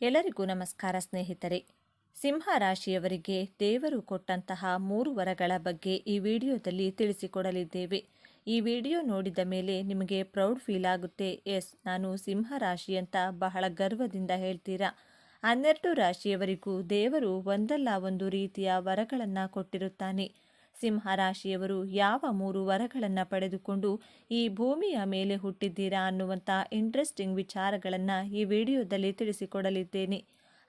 ಎಲ್ಲರಿಗೂ ನಮಸ್ಕಾರ ಸ್ನೇಹಿತರೆ. ಸಿಂಹ ರಾಶಿಯವರಿಗೆ ದೇವರು ಕೊಟ್ಟಂತಹ ಮೂರು ವರಗಳ ಬಗ್ಗೆ ಈ ವಿಡಿಯೋದಲ್ಲಿ ತಿಳಿಸಿಕೊಡಲಿದ್ದೇವೆ. ಈ ವಿಡಿಯೋ ನೋಡಿದ ಮೇಲೆ ನಿಮಗೆ ಪ್ರೌಡ್ ಫೀಲ್ ಆಗುತ್ತೆ. ಎಸ್, ನಾನು ಸಿಂಹ ರಾಶಿ ಅಂತ ಬಹಳ ಗರ್ವದಿಂದ ಹೇಳ್ತೀರಾ? ಹನ್ನೆರಡು ರಾಶಿಯವರಿಗೂ ದೇವರು ಒಂದಲ್ಲ ಒಂದು ರೀತಿಯ ವರಗಳನ್ನು ಕೊಟ್ಟಿರುತ್ತಾನೆ. ಸಿಂಹ ರಾಶಿಯವರು ಯಾವ ಮೂರು ವರಗಳನ್ನು ಪಡೆದುಕೊಂಡು ಈ ಭೂಮಿಯ ಮೇಲೆ ಹುಟ್ಟಿದ್ದೀರಾ ಅನ್ನುವಂಥ ಇಂಟ್ರೆಸ್ಟಿಂಗ್ ವಿಚಾರಗಳನ್ನು ಈ ವಿಡಿಯೋದಲ್ಲಿ ತಿಳಿಸಿಕೊಡಲಿದ್ದೇನೆ.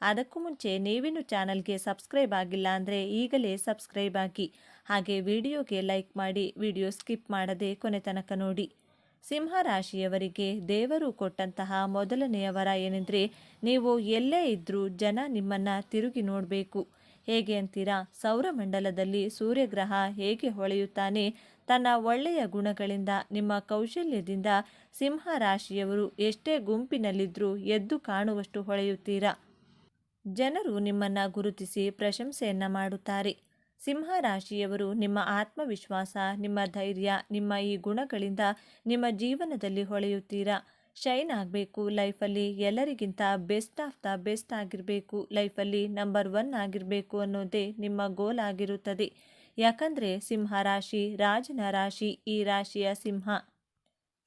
ಅದಕ್ಕೂ ಮುಂಚೆ ನೀವಿನ್ನು ಚಾನಲ್ಗೆ ಸಬ್ಸ್ಕ್ರೈಬ್ ಆಗಿಲ್ಲ ಅಂದರೆ ಈಗಲೇ ಸಬ್ಸ್ಕ್ರೈಬ್ ಆಗಿ, ಹಾಗೆ ವಿಡಿಯೋಗೆ ಲೈಕ್ ಮಾಡಿ, ವಿಡಿಯೋ ಸ್ಕಿಪ್ ಮಾಡದೆ ಕೊನೆ ತನಕ ನೋಡಿ. ಸಿಂಹರಾಶಿಯವರಿಗೆ ದೇವರು ಕೊಟ್ಟಂತಹ ಮೊದಲನೆಯ ವರ ಏನೆಂದರೆ, ನೀವು ಎಲ್ಲೇ ಇದ್ದರೂ ಜನ ನಿಮ್ಮನ್ನು ತಿರುಗಿ ನೋಡಬೇಕು. ಹೇಗೆ ಅಂತೀರಾ? ಸೌರಮಂಡಲದಲ್ಲಿ ಸೂರ್ಯಗ್ರಹ ಹೇಗೆ ಹೊಳೆಯುತ್ತಾನೆ? ತನ್ನ ಒಳ್ಳೆಯ ಗುಣಗಳಿಂದ, ನಿಮ್ಮ ಕೌಶಲ್ಯದಿಂದ ಸಿಂಹ ರಾಶಿಯವರು ಎಷ್ಟೇ ಗುಂಪಿನಲ್ಲಿದ್ದರೂ ಎದ್ದು ಕಾಣುವಷ್ಟು ಹೊಳೆಯುತ್ತೀರಾ? ಜನರು ನಿಮ್ಮನ್ನು ಗುರುತಿಸಿ ಪ್ರಶಂಸೆಯನ್ನು ಮಾಡುತ್ತಾರೆ. ಸಿಂಹ ರಾಶಿಯವರು ನಿಮ್ಮ ಆತ್ಮವಿಶ್ವಾಸ, ನಿಮ್ಮ ಧೈರ್ಯ, ನಿಮ್ಮ ಈ ಗುಣಗಳಿಂದ ನಿಮ್ಮ ಜೀವನದಲ್ಲಿ ಹೊಳೆಯುತ್ತೀರಾ? ಶೈನ್ ಆಗಬೇಕು, ಲೈಫಲ್ಲಿ ಎಲ್ಲರಿಗಿಂತ ಬೆಸ್ಟ್ ಆಫ್ ದ ಬೆಸ್ಟ್ ಆಗಿರಬೇಕು, ಲೈಫಲ್ಲಿ ನಂಬರ್ ಒನ್ ಆಗಿರಬೇಕು ಅನ್ನೋದೇ ನಿಮ್ಮ ಗೋಲ್ ಆಗಿರುತ್ತದೆ. ಯಾಕಂದರೆ ಸಿಂಹ ರಾಶಿ, ರಾಜನ ರಾಶಿ, ಈ ರಾಶಿಯ ಸಿಂಹ.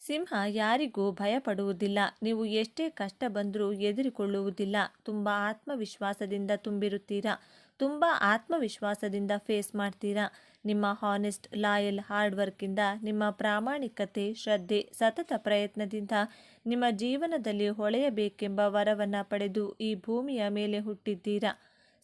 ಸಿಂಹ ಯಾರಿಗೂ ಭಯಪಡುವುದಿಲ್ಲ. ನೀವು ಎಷ್ಟೇ ಕಷ್ಟ ಬಂದರೂ ಎದುರಿಕೊಳ್ಳುವುದಿಲ್ಲ. ತುಂಬ ಆತ್ಮವಿಶ್ವಾಸದಿಂದ ತುಂಬಿರುತ್ತೀರಾ? ತುಂಬ ಆತ್ಮವಿಶ್ವಾಸದಿಂದ ಫೇಸ್ ಮಾಡ್ತೀರಾ? ನಿಮ್ಮ ಹಾನೆಸ್ಟ್ ಲಾಯಲ್ ಹಾರ್ಡ್ ವರ್ಕಿಂದ ನಿಮ್ಮ ಪ್ರಾಮಾಣಿಕತೆ, ಶ್ರದ್ಧೆ, ಸತತ ಪ್ರಯತ್ನದಿಂದ ನಿಮ್ಮ ಜೀವನದಲ್ಲಿ ಹೊಳೆಯಬೇಕೆಂಬ ವರವನ್ನು ಪಡೆದು ಈ ಭೂಮಿಯ ಮೇಲೆ ಹುಟ್ಟಿದ್ದೀರಾ?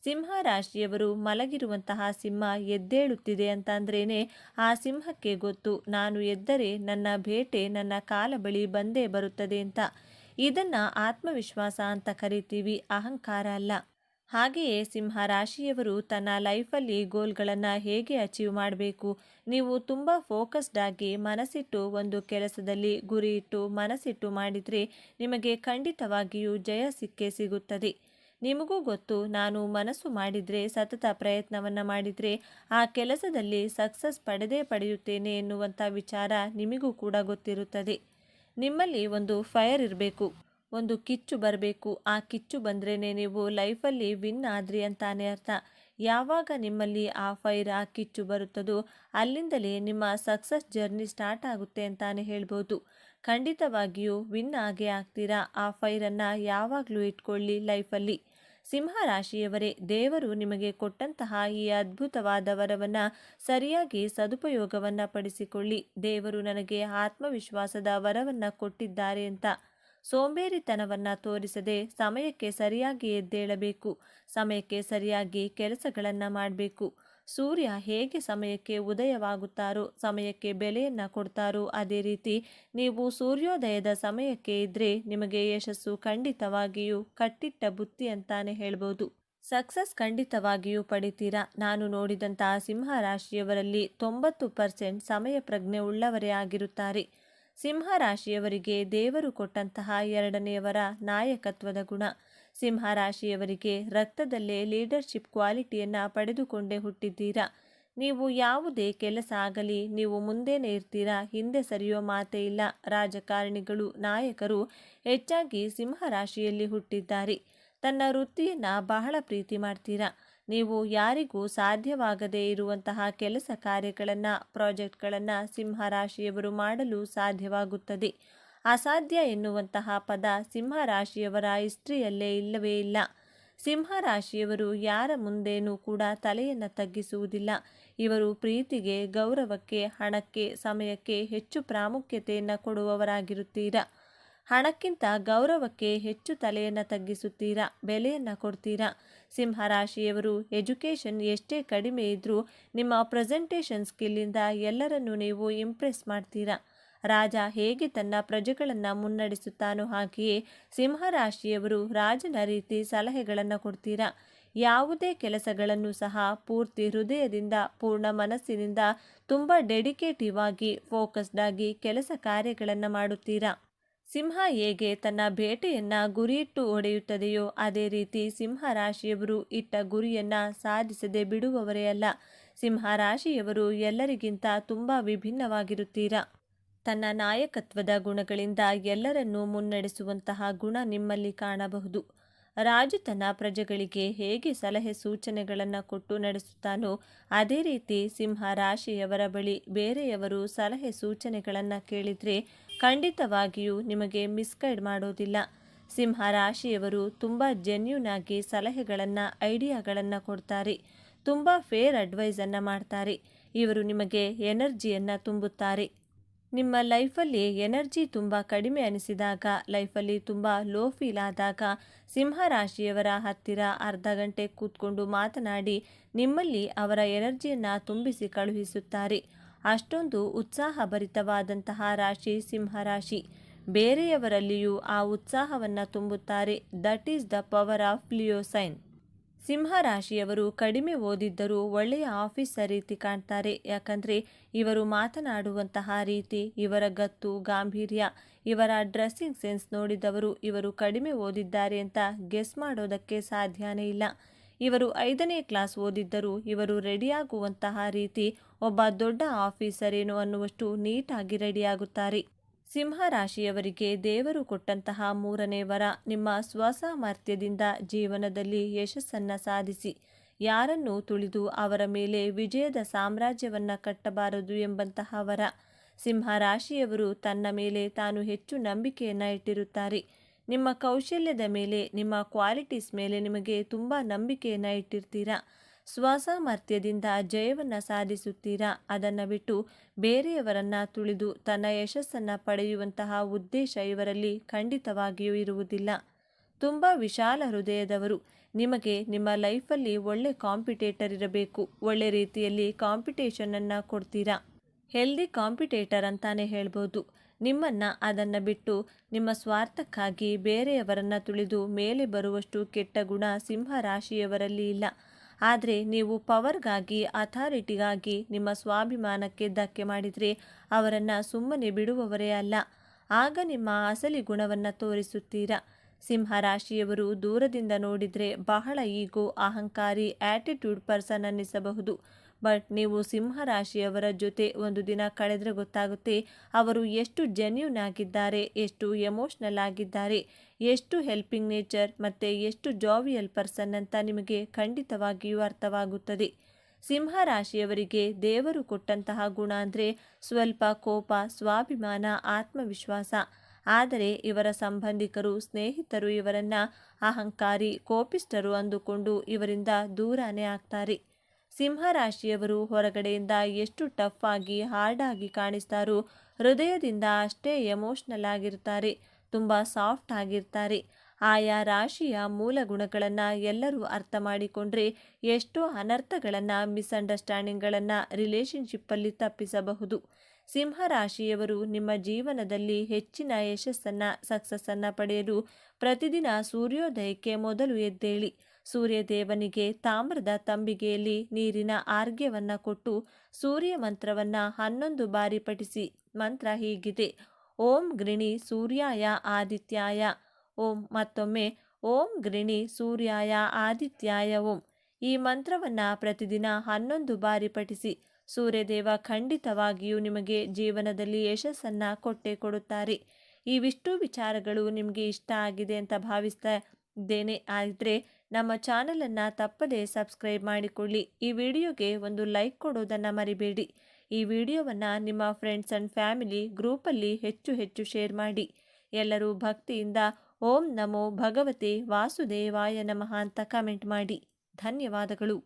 ಸಿಂಹ ರಾಶಿಯವರು ಮಲಗಿರುವಂತಹ ಸಿಂಹ ಎದ್ದೇಳುತ್ತಿದೆ ಅಂತಂದ್ರೇನೆ ಆ ಸಿಂಹಕ್ಕೆ ಗೊತ್ತು. ನಾನು ಎದ್ದರೆ ನನ್ನ ಭೇಟೆ ನನ್ನ ಕಾಲ ಬಳಿ ಬಂದೇ ಬರುತ್ತದೆ ಅಂತ. ಇದನ್ನು ಆತ್ಮವಿಶ್ವಾಸ ಅಂತ ಕರಿತೀವಿ. ಅಹಂಕಾರ ಅಲ್ಲ. ಹಾಗೆಯೇ ಸಿಂಹ ರಾಶಿಯವರು ತನ್ನ ಲೈಫಲ್ಲಿ ಗೋಲ್ಗಳನ್ನು ಹೇಗೆ ಅಚೀವ್ ಮಾಡಬೇಕು? ನೀವು ತುಂಬ ಫೋಕಸ್ಡ್ ಆಗಿ ಮನಸ್ಸಿಟ್ಟು ಒಂದು ಕೆಲಸದಲ್ಲಿ ಗುರಿ ಇಟ್ಟು ಮನಸ್ಸಿಟ್ಟು ಮಾಡಿದರೆ ನಿಮಗೆ ಖಂಡಿತವಾಗಿಯೂ ಜಯ ಸಿಕ್ಕೇ ಸಿಗುತ್ತದೆ. ನಿಮಗೂ ಗೊತ್ತು, ನಾನು ಮನಸ್ಸು ಮಾಡಿದರೆ, ಸತತ ಪ್ರಯತ್ನವನ್ನು ಮಾಡಿದರೆ ಆ ಕೆಲಸದಲ್ಲಿ ಸಕ್ಸಸ್ ಪಡೆದೇ ಪಡೆಯುತ್ತೇನೆ ಎನ್ನುವಂಥ ವಿಚಾರ ನಿಮಗೂ ಕೂಡ ಗೊತ್ತಿರುತ್ತದೆ. ನಿಮ್ಮಲ್ಲಿ ಒಂದು ಫೈರ್ ಇರಬೇಕು. ಒಂದು ಕಿಚ್ಚು ಬರಬೇಕು. ಆ ಕಿಚ್ಚು ಬಂದ್ರೇ ನೀವು ಲೈಫಲ್ಲಿ ವಿನ್ ಆದ್ರಿ ಅಂತಾನೆ ಅರ್ಥ. ಯಾವಾಗ ನಿಮ್ಮಲ್ಲಿ ಆ ಫೈರ್, ಆ ಕಿಚ್ಚು ಬರುತ್ತದೋ ಅಲ್ಲಿಂದಲೇ ನಿಮ್ಮ ಸಕ್ಸಸ್ ಜರ್ನಿ ಸ್ಟಾರ್ಟ್ ಆಗುತ್ತೆ ಅಂತಾನೆ ಹೇಳ್ಬೋದು. ಖಂಡಿತವಾಗಿಯೂ ವಿನ್ ಆಗೇ ಆಗ್ತೀರಾ? ಆ ಫೈರನ್ನು ಯಾವಾಗಲೂ ಇಟ್ಕೊಳ್ಳಿ ಲೈಫಲ್ಲಿ. ಸಿಂಹ ರಾಶಿಯವರೇ ದೇವರು ನಿಮಗೆ ಕೊಟ್ಟಂತಹ ಈ ಅದ್ಭುತವಾದ ವರವನ್ನು ಸರಿಯಾಗಿ ಸದುಪಯೋಗವನ್ನು ಪಡಿಸಿಕೊಳ್ಳಿ. ದೇವರು ನನಗೆ ಆತ್ಮವಿಶ್ವಾಸದ ವರವನ್ನು ಕೊಟ್ಟಿದ್ದಾರೆ ಅಂತ. ಸೋಂಬೇರಿತನವನ್ನು ತೋರಿಸದೆ ಸಮಯಕ್ಕೆ ಸರಿಯಾಗಿ ಎದ್ದೇಳಬೇಕು. ಸಮಯಕ್ಕೆ ಸರಿಯಾಗಿ ಕೆಲಸಗಳನ್ನು ಮಾಡಬೇಕು. ಸೂರ್ಯ ಹೇಗೆ ಸಮಯಕ್ಕೆ ಉದಯವಾಗುತ್ತಾರೋ, ಸಮಯಕ್ಕೆ ಬೆಲೆಯನ್ನು ಕೊಡ್ತಾರೋ ಅದೇ ರೀತಿ ನೀವು ಸೂರ್ಯೋದಯದ ಸಮಯಕ್ಕೆ ಇದ್ದರೆ ನಿಮಗೆ ಯಶಸ್ಸು ಖಂಡಿತವಾಗಿಯೂ ಕಟ್ಟಿಟ್ಟ ಬುತ್ತಿ ಅಂತಾನೆ ಹೇಳ್ಬೋದು. ಸಕ್ಸಸ್ ಖಂಡಿತವಾಗಿಯೂ ಪಡಿತೀರಾ? ನಾನು ನೋಡಿದಂತಹ ಸಿಂಹ ರಾಶಿಯವರಲ್ಲಿ ತೊಂಬತ್ತು ಪರ್ಸೆಂಟ್ ಸಮಯ ಪ್ರಜ್ಞೆ ಉಳ್ಳವರೇ ಆಗಿರುತ್ತಾರೆ. ಸಿಂಹ ರಾಶಿಯವರಿಗೆ ದೇವರು ಕೊಟ್ಟಂತಹ ಎರಡನೆಯವರ ನಾಯಕತ್ವದ ಗುಣ. ಸಿಂಹ ರಾಶಿಯವರಿಗೆ ರಕ್ತದಲ್ಲೇ ಲೀಡರ್ಶಿಪ್ ಕ್ವಾಲಿಟಿಯನ್ನು ಪಡೆದುಕೊಂಡೇ ಹುಟ್ಟಿದ್ದೀರಾ? ನೀವು ಯಾವುದೇ ಕೆಲಸ ಆಗಲಿ, ನೀವು ಮುಂದೇನೆ ಇರ್ತೀರಾ? ಹಿಂದೆ ಸರಿಯೋ ಮಾತೇ ಇಲ್ಲ. ರಾಜಕಾರಣಿಗಳು, ನಾಯಕರು ಹೆಚ್ಚಾಗಿ ಸಿಂಹ ರಾಶಿಯಲ್ಲಿ ಹುಟ್ಟಿದ್ದಾರೆ. ತನ್ನ ವೃತ್ತಿಯನ್ನು ಬಹಳ ಪ್ರೀತಿ ಮಾಡ್ತೀರಾ? ನೀವು ಯಾರಿಗೂ ಸಾಧ್ಯವಾಗದೇ ಇರುವಂತಹ ಕೆಲಸ ಕಾರ್ಯಗಳನ್ನು, ಪ್ರಾಜೆಕ್ಟ್ಗಳನ್ನು ಸಿಂಹರಾಶಿಯವರು ಮಾಡಲು ಸಾಧ್ಯವಾಗುತ್ತದೆ. ಅಸಾಧ್ಯ ಎನ್ನುವಂತಹ ಪದ ಸಿಂಹರಾಶಿಯವರ ಹಿಸ್ಟ್ರಿಯಲ್ಲೇ ಇಲ್ಲವೇ ಇಲ್ಲ. ಸಿಂಹರಾಶಿಯವರು ಯಾರ ಮುಂದೇನೂ ಕೂಡ ತಲೆಯನ್ನು ತಗ್ಗಿಸುವುದಿಲ್ಲ. ಇವರು ಪ್ರೀತಿಗೆ, ಗೌರವಕ್ಕೆ, ಹಣಕ್ಕೆ, ಸಮಯಕ್ಕೆ ಹೆಚ್ಚು ಪ್ರಾಮುಖ್ಯತೆಯನ್ನು ಕೊಡುವವರಾಗಿರುತ್ತೀರಾ? ಹಣಕ್ಕಿಂತ ಗೌರವಕ್ಕೆ ಹೆಚ್ಚು ತಲೆಯನ್ನು ತಗ್ಗಿಸುತ್ತೀರಾ? ಬೆಲೆಯನ್ನು ಕೊಡ್ತೀರಾ? ಸಿಂಹರಾಶಿಯವರು ಎಜುಕೇಷನ್ ಎಷ್ಟೇ ಕಡಿಮೆ ಇದ್ದರೂ ನಿಮ್ಮ ಪ್ರೆಸೆಂಟೇಷನ್ ಸ್ಕಿಲ್ಲಿಂದ ಎಲ್ಲರನ್ನೂ ನೀವು ಇಂಪ್ರೆಸ್ ಮಾಡ್ತೀರಾ? ರಾಜ ಹೇಗೆ ತನ್ನ ಪ್ರಜೆಗಳನ್ನು ಮುನ್ನಡೆಸುತ್ತಾನೋ ಹಾಗೆಯೇ ಸಿಂಹರಾಶಿಯವರು ರಾಜನ ರೀತಿ ಸಲಹೆಗಳನ್ನು ಕೊಡ್ತೀರಾ? ಯಾವುದೇ ಕೆಲಸಗಳನ್ನು ಸಹ ಪೂರ್ತಿ ಹೃದಯದಿಂದ, ಪೂರ್ಣ ಮನಸ್ಸಿನಿಂದ ತುಂಬ ಡೆಡಿಕೇಟಿವ್ ಆಗಿ, ಫೋಕಸ್ಡ್ ಆಗಿ ಕೆಲಸ ಕಾರ್ಯಗಳನ್ನು ಮಾಡುತ್ತೀರಾ? ಸಿಂಹ ಹೇಗೆ ತನ್ನ ಬೇಟೆಯನ್ನು ಗುರಿಯಿಟ್ಟು ಹೊಡೆಯುತ್ತದೆಯೋ ಅದೇ ರೀತಿ ಸಿಂಹ ರಾಶಿಯವರು ಇಟ್ಟ ಗುರಿಯನ್ನು ಸಾಧಿಸದೆ ಬಿಡುವವರೇ ಅಲ್ಲ. ಸಿಂಹ ರಾಶಿಯವರು ಎಲ್ಲರಿಗಿಂತ ತುಂಬ ವಿಭಿನ್ನವಾಗಿರುತ್ತೀರಾ? ತನ್ನ ನಾಯಕತ್ವದ ಗುಣಗಳಿಂದ ಎಲ್ಲರನ್ನೂ ಮುನ್ನಡೆಸುವಂತಹ ಗುಣ ನಿಮ್ಮಲ್ಲಿ ಕಾಣಬಹುದು. ರಾಜು ತನ್ನ ಪ್ರಜೆಗಳಿಗೆ ಹೇಗೆ ಸಲಹೆ ಸೂಚನೆಗಳನ್ನು ಕೊಟ್ಟು ನಡೆಸುತ್ತಾನೋ ಅದೇ ರೀತಿ ಸಿಂಹ ರಾಶಿಯವರ ಬಳಿ ಬೇರೆಯವರು ಸಲಹೆ ಸೂಚನೆಗಳನ್ನು ಕೇಳಿದರೆ ಖಂಡಿತವಾಗಿಯೂ ನಿಮಗೆ ಮಿಸ್ಗೈಡ್ ಮಾಡೋದಿಲ್ಲ. ಸಿಂಹ ರಾಶಿಯವರು ತುಂಬ ಜೆನ್ಯೂನ್ ಆಗಿ ಸಲಹೆಗಳನ್ನು, ಐಡಿಯಾಗಳನ್ನು ಕೊಡ್ತಾರೆ. ತುಂಬ ಫೇರ್ ಅಡ್ವೈಸನ್ನು ಮಾಡ್ತಾರೆ. ಇವರು ನಿಮಗೆ ಎನರ್ಜಿಯನ್ನು ತುಂಬುತ್ತಾರೆ. ನಿಮ್ಮ ಲೈಫಲ್ಲಿ ಎನರ್ಜಿ ತುಂಬ ಕಡಿಮೆ ಅನಿಸಿದಾಗ ಲೈಫಲ್ಲಿ ತುಂಬ ಲೋ ಫೀಲ್ ಆದಾಗ ಸಿಂಹ ರಾಶಿಯವರ ಹತ್ತಿರ ಅರ್ಧ ಗಂಟೆ ಕೂತ್ಕೊಂಡು ಮಾತನಾಡಿ ನಿಮ್ಮಲ್ಲಿ ಅವರ ಎನರ್ಜಿಯನ್ನು ತುಂಬಿಸಿ ಕಳುಹಿಸುತ್ತಾರೆ. ಅಷ್ಟೊಂದು ಉತ್ಸಾಹಭರಿತವಾದಂತಹ ರಾಶಿ ಸಿಂಹರಾಶಿ ಬೇರೆಯವರಲ್ಲಿಯೂ ಆ ಉತ್ಸಾಹವನ್ನು ತುಂಬುತ್ತಾರೆ. That is the power of Leo sign ಸಿಂಹ ರಾಶಿಯವರು ಕಡಿಮೆ ಓದಿದ್ದರೂ ಒಳ್ಳೆಯ ಆಫೀಸರ್ ರೀತಿ ಕಾಣ್ತಾರೆ. ಯಾಕಂದರೆ ಇವರು ಮಾತನಾಡುವಂತಹ ರೀತಿ, ಇವರ ಗತ್ತು, ಗಾಂಭೀರ್ಯ, ಇವರ ಡ್ರೆಸ್ಸಿಂಗ್ ಸೆನ್ಸ್ ನೋಡಿದವರು ಇವರು ಕಡಿಮೆ ಓದಿದ್ದಾರೆ ಅಂತ ಗೆಸ್ ಮಾಡೋದಕ್ಕೆ ಸಾಧ್ಯನೇ ಇಲ್ಲ. ಇವರು ಐದನೇ ಕ್ಲಾಸ್ ಓದಿದ್ದರೂ ಇವರು ರೆಡಿಯಾಗುವಂತಹ ರೀತಿ ಒಬ್ಬ ದೊಡ್ಡ ಆಫೀಸರ್ ಏನು ಅನ್ನುವಷ್ಟು ನೀಟಾಗಿ ರೆಡಿಯಾಗುತ್ತಾರೆ. ಸಿಂಹ ರಾಶಿಯವರಿಗೆ ದೇವರು ಕೊಟ್ಟಂತಹ ಮೂರನೇ ವರ ನಿಮ್ಮ ಸ್ವಸಾಮರ್ಥ್ಯದಿಂದ ಜೀವನದಲ್ಲಿ ಯಶಸ್ಸನ್ನು ಸಾಧಿಸಿ. ಯಾರನ್ನು ತುಳಿದು ಅವರ ಮೇಲೆ ವಿಜಯದ ಸಾಮ್ರಾಜ್ಯವನ್ನು ಕಟ್ಟಬಾರದು ಎಂಬಂತಹ ವರ. ಸಿಂಹ ರಾಶಿಯವರು ತನ್ನ ಮೇಲೆ ತಾನು ಹೆಚ್ಚು ನಂಬಿಕೆಯನ್ನು ಇಟ್ಟಿರುತ್ತಾರೆ. ನಿಮ್ಮ ಕೌಶಲ್ಯದ ಮೇಲೆ, ನಿಮ್ಮ ಕ್ವಾಲಿಟೀಸ್ ಮೇಲೆ ನಿಮಗೆ ತುಂಬ ನಂಬಿಕೆಯನ್ನು ಇಟ್ಟಿರ್ತೀರಾ? ಸ್ವಸಾಮರ್ಥ್ಯದಿಂದ ಜಯವನ್ನು ಸಾಧಿಸುತ್ತೀರಾ? ಅದನ್ನು ಬಿಟ್ಟು ಬೇರೆಯವರನ್ನು ತುಳಿದು ತನ್ನ ಯಶಸ್ಸನ್ನು ಪಡೆಯುವಂತಹ ಉದ್ದೇಶ ಇವರಲ್ಲಿ ಖಂಡಿತವಾಗಿಯೂ ಇರುವುದಿಲ್ಲ. ತುಂಬ ವಿಶಾಲ ಹೃದಯದವರು ನಿಮಗೆ ನಿಮ್ಮ ಲೈಫಲ್ಲಿ ಒಳ್ಳೆ ಕಾಂಪಿಟೇಟರ್ ಇರಬೇಕು. ಒಳ್ಳೆ ರೀತಿಯಲ್ಲಿ ಕಾಂಪಿಟೇಷನನ್ನು ಕೊಡ್ತೀರಾ? ಹೆಲ್ದಿ ಕಾಂಪಿಟೇಟರ್ ಅಂತಾನೆ ಹೇಳ್ಬೋದು. ನಿಮ್ಮನ್ನು ಅದನ್ನು ಬಿಟ್ಟು ನಿಮ್ಮ ಸ್ವಾರ್ಥಕ್ಕಾಗಿ ಬೇರೆಯವರನ್ನು ತುಳಿದು ಮೇಲೆ ಬರುವಷ್ಟು ಕೆಟ್ಟ ಗುಣ ಸಿಂಹ ರಾಶಿಯವರಲ್ಲಿ ಇಲ್ಲ. ಆದರೆ ನೀವು ಪವರ್ಗಾಗಿ, ಅಥಾರಿಟಿಗಾಗಿ ನಿಮ್ಮ ಸ್ವಾಭಿಮಾನಕ್ಕೆ ಧಕ್ಕೆ ಮಾಡಿದರೆ ಅವರನ್ನು ಸುಮ್ಮನೆ ಬಿಡುವವರೇ ಅಲ್ಲ. ಆಗ ನಿಮ್ಮ ಅಸಲಿ ಗುಣವನ್ನು ತೋರಿಸುತ್ತೀರಾ? ಸಿಂಹ ರಾಶಿಯವರು ದೂರದಿಂದ ನೋಡಿದರೆ ಬಹಳ ಈಗೋ, ಅಹಂಕಾರಿ ಆ್ಯಟಿಟ್ಯೂಡ್ ಪರ್ಸನ್ ಅನ್ನಿಸಬಹುದು. ಬಟ್ ನೀವು ಸಿಂಹ ರಾಶಿಯವರ ಜೊತೆ ಒಂದು ದಿನ ಕಳೆದರೆ ಗೊತ್ತಾಗುತ್ತೆ ಅವರು ಎಷ್ಟು ಜೆನ್ಯೂನ್ ಆಗಿದ್ದಾರೆ, ಎಷ್ಟು ಎಮೋಷ್ನಲ್ ಆಗಿದ್ದಾರೆ, ಎಷ್ಟು ಹೆಲ್ಪಿಂಗ್ ನೇಚರ್ ಮತ್ತು ಎಷ್ಟು ಜಾವಿಯಲ್ ಪರ್ಸನ್ ಅಂತ ನಿಮಗೆ ಖಂಡಿತವಾಗಿಯೂ ಅರ್ಥವಾಗುತ್ತದೆ. ಸಿಂಹ ರಾಶಿಯವರಿಗೆ ದೇವರು ಕೊಟ್ಟಂತಹ ಗುಣ ಅಂದರೆ ಸ್ವಲ್ಪ ಕೋಪ, ಸ್ವಾಭಿಮಾನ, ಆತ್ಮವಿಶ್ವಾಸ. ಆದರೆ ಇವರ ಸಂಬಂಧಿಕರು, ಸ್ನೇಹಿತರು ಇವರನ್ನು ಅಹಂಕಾರಿ ಕೋಪಿಷ್ಟರು ಅಂದುಕೊಂಡು ಇವರಿಂದ ದೂರನೇ ಆಗ್ತಾರೆ. ಸಿಂಹ ರಾಶಿಯವರು ಹೊರಗಡೆಯಿಂದ ಎಷ್ಟು ಟಫ್ ಆಗಿ ಹಾರ್ಡ್ ಆಗಿ ಕಾಣಿಸ್ತಾರೋ ಹೃದಯದಿಂದ ಅಷ್ಟೇ ಎಮೋಷ್ನಲ್ ಆಗಿರ್ತಾರೆ, ತುಂಬ ಸಾಫ್ಟ್ ಆಗಿರ್ತಾರೆ. ಆಯಾ ರಾಶಿಯ ಮೂಲ ಗುಣಗಳನ್ನು ಎಲ್ಲರೂ ಅರ್ಥ ಮಾಡಿಕೊಂಡ್ರೆ ಎಷ್ಟೋ ಅನರ್ಥಗಳನ್ನು ಮಿಸ್ಅಂಡರ್ಸ್ಟ್ಯಾಂಡಿಂಗ್ಗಳನ್ನು ರಿಲೇಶನ್ಶಿಪ್ಪಲ್ಲಿ ತಪ್ಪಿಸಬಹುದು. ಸಿಂಹ ರಾಶಿಯವರು ನಿಮ್ಮ ಜೀವನದಲ್ಲಿ ಹೆಚ್ಚಿನ ಯಶಸ್ಸನ್ನು, ಸಕ್ಸಸ್ಸನ್ನು ಪಡೆಯಲು ಪ್ರತಿದಿನ ಸೂರ್ಯೋದಯಕ್ಕೆ ಮೊದಲು ಎದ್ದೇಳಿ. ಸೂರ್ಯದೇವನಿಗೆ ತಾಮ್ರದ ತಂಬಿಗೆಯಲ್ಲಿ ನೀರಿನ ಆರ್ಘ್ಯವನ್ನು ಕೊಟ್ಟು ಸೂರ್ಯ ಮಂತ್ರವನ್ನು ಹನ್ನೊಂದು ಬಾರಿ ಪಠಿಸಿ. ಮಂತ್ರ ಹೀಗಿದೆ. ಓಂ ಗೃಣಿ ಸೂರ್ಯಾಯ ಆದಿತ್ಯಾಯ. ಓಂ ಮತ್ತೊಮ್ಮೆ ಓಂ ಗೃಣಿ ಸೂರ್ಯಾಯ ಆದಿತ್ಯಾಯ ಓಂ. ಈ ಮಂತ್ರವನ್ನು ಪ್ರತಿದಿನ ಹನ್ನೊಂದು ಬಾರಿ ಪಠಿಸಿ. ಸೂರ್ಯದೇವ ಖಂಡಿತವಾಗಿಯೂ ನಿಮಗೆ ಜೀವನದಲ್ಲಿ ಯಶಸ್ಸನ್ನು ಕೊಟ್ಟೇ ಕೊಡುತ್ತಾರೆ. ಇವಿಷ್ಟು ವಿಚಾರಗಳು ನಿಮಗೆ ಇಷ್ಟ ಆಗಿದೆ ಅಂತ ಭಾವಿಸ್ತಾ ಇದ್ದೇನೆ ಆದರೆ ನಮ್ಮ ಚಾನಲನ್ನು ತಪ್ಪದೇ ಸಬ್ಸ್ಕ್ರೈಬ್ ಮಾಡಿಕೊಳ್ಳಿ. ಈ ವಿಡಿಯೋಗೆ ಒಂದು ಲೈಕ್ ಕೊಡೋದನ್ನು ಮರಿಬೇಡಿ. ಈ ವಿಡಿಯೋವನ್ನು ನಿಮ್ಮ ಫ್ರೆಂಡ್ಸ್ ಆ್ಯಂಡ್ ಫ್ಯಾಮಿಲಿ ಗ್ರೂಪಲ್ಲಿ ಹೆಚ್ಚು ಹೆಚ್ಚು ಶೇರ್ ಮಾಡಿ. ಎಲ್ಲರೂ ಭಕ್ತಿಯಿಂದ ಓಂ ನಮೋ ಭಗವತಿ ವಾಸುದೇವಾಯ ನಮಃ ಅಂತ ಕಮೆಂಟ್ ಮಾಡಿ. ಧನ್ಯವಾದಗಳು.